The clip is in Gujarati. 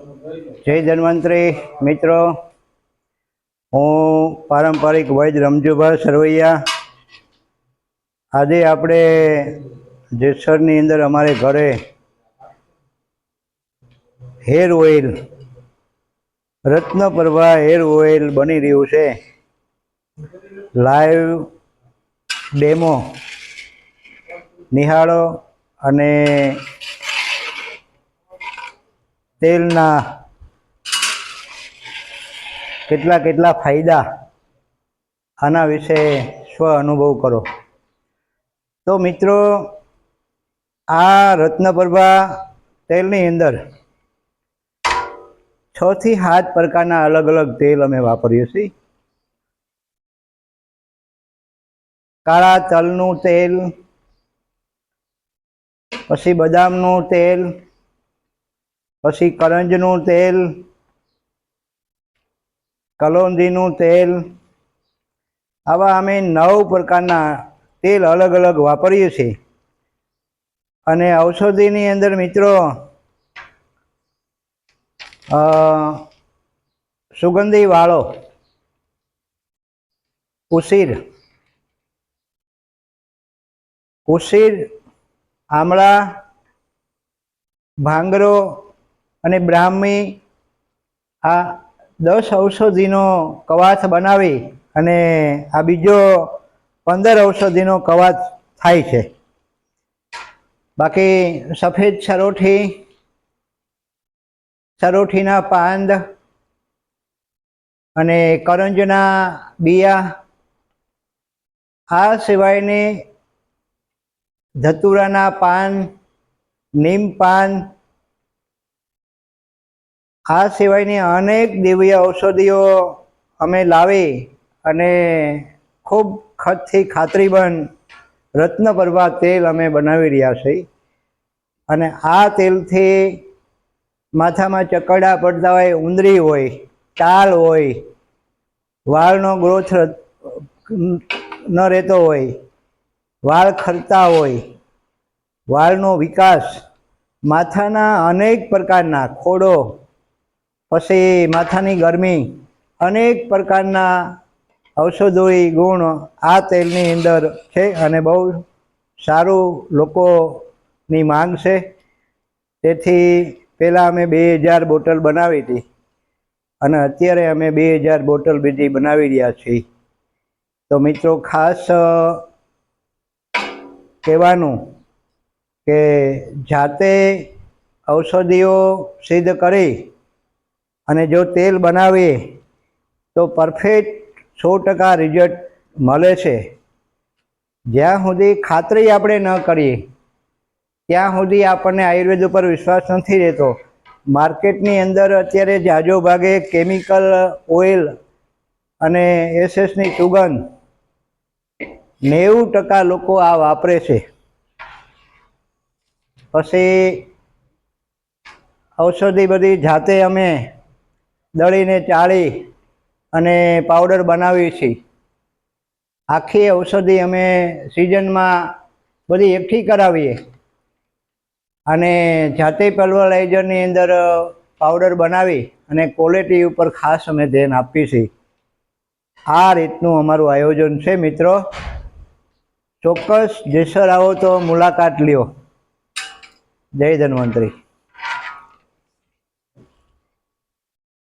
જય ધન્વંતરી, મિત્રો. હું પારંપરિક વૈદ રમજુભાઈ સરવૈયા. આજે આપણે જેસરની અંદર અમારે ઘરે hair oil Ratnaprabha hair oil બની રહ્યું છે. લાઈવ ડેમો નિહાળો અને તેલના કેટલા કેટલા ફાયદા આના વિશે સ્વ અનુભવ કરો. તો મિત્રો, આ રત્નપ્રભા તેલની અંદર છ થી સાત પ્રકારના અલગ અલગ તેલ અમે વાપરીએ છીએ. કાળા તલનું તેલ, પછી બદામનું તેલ પછી કરંજનું તેલ કલોંદીનું તેલ. આવા અમે નવ પ્રકારના તેલ અલગ અલગ વાપરીએ છીએ. અને ઔષધિની અંદર મિત્રો સુગંધી વાળો, ઉસીર. ઉસીર, આમળા, ભાંગરો અને બ્રાહ્મી આ દસ ઔષધિનો કવાથ બનાવી અને આ બીજો પંદર ઔષધિનો કવાથ થાય છે. બાકી સફેદ સરોઠી, સરોઠીના પાંદ અને કરંજના બિયા, આ સિવાયની ધતુરાના પાન, નીમ પાન આ સિવાયની અનેક દિવ્ય ઔષધિઓ અમે લાવી અને ખૂબ ખતથી ખાતરીબંધ રત્નપ્રભા તેલ અમે બનાવી રહ્યા છીએ. અને આ તેલથી માથામાં ચકડા પડતા હોય, ઉંદરી હોય ટાલ હોય, વાળનો ગ્રોથ ન રહેતો હોય, વાળ ખરતા હોય, વાળનો વિકાસ, માથાના અનેક પ્રકારના ખોડો પછી માથાની ગરમી અનેક પ્રકારના ઔષધોય ગુણ આ તેલની અંદર છે અને બહુ સારું લોકોની માંગ છે. તેથી પહેલાં અમે બે હજાર બોટલ બનાવી હતી અને અત્યારે અમે બે હજાર બોટલ બીજી બનાવી રહ્યા છીએ. તો મિત્રો ખાસ કહેવાનું કે જાતે ઔષધિઓ સિદ્ધ કરી અને જો તેલ બનાવીએ, તો પરફેક્ટ સો ટકા રિઝલ્ટ મળે છે. જ્યાં સુધી ખાતરી આપણે ન કરીએ, ત્યાં સુધી આપણને આયુર્વેદ ઉપર વિશ્વાસ નથી રહેતો. માર્કેટની અંદર અત્યારે જાજો ભાગે કેમિકલ, ઓઇલ અને એસએસની સુગંધ નેવું ટકા લોકો આ વાપરે છે. પછી ઔષધિ બધી જાતે અમે દળીને ચાળી અને પાવડર બનાવીએ છીએ આખી ઔષધિ અમે સિઝનમાં બધી એકઠી કરાવીએ. અને જાતે પલ્વરાઇઝરની અંદર પાવડર બનાવી અને ક્વોલિટી ઉપર ખાસ અમે ધ્યાન આપીએ છીએ. આ રીતનું અમારું આયોજન છે મિત્રો. ચોક્કસ જેસર આવો તો મુલાકાત લ્યો. જય ધન્વંતરી.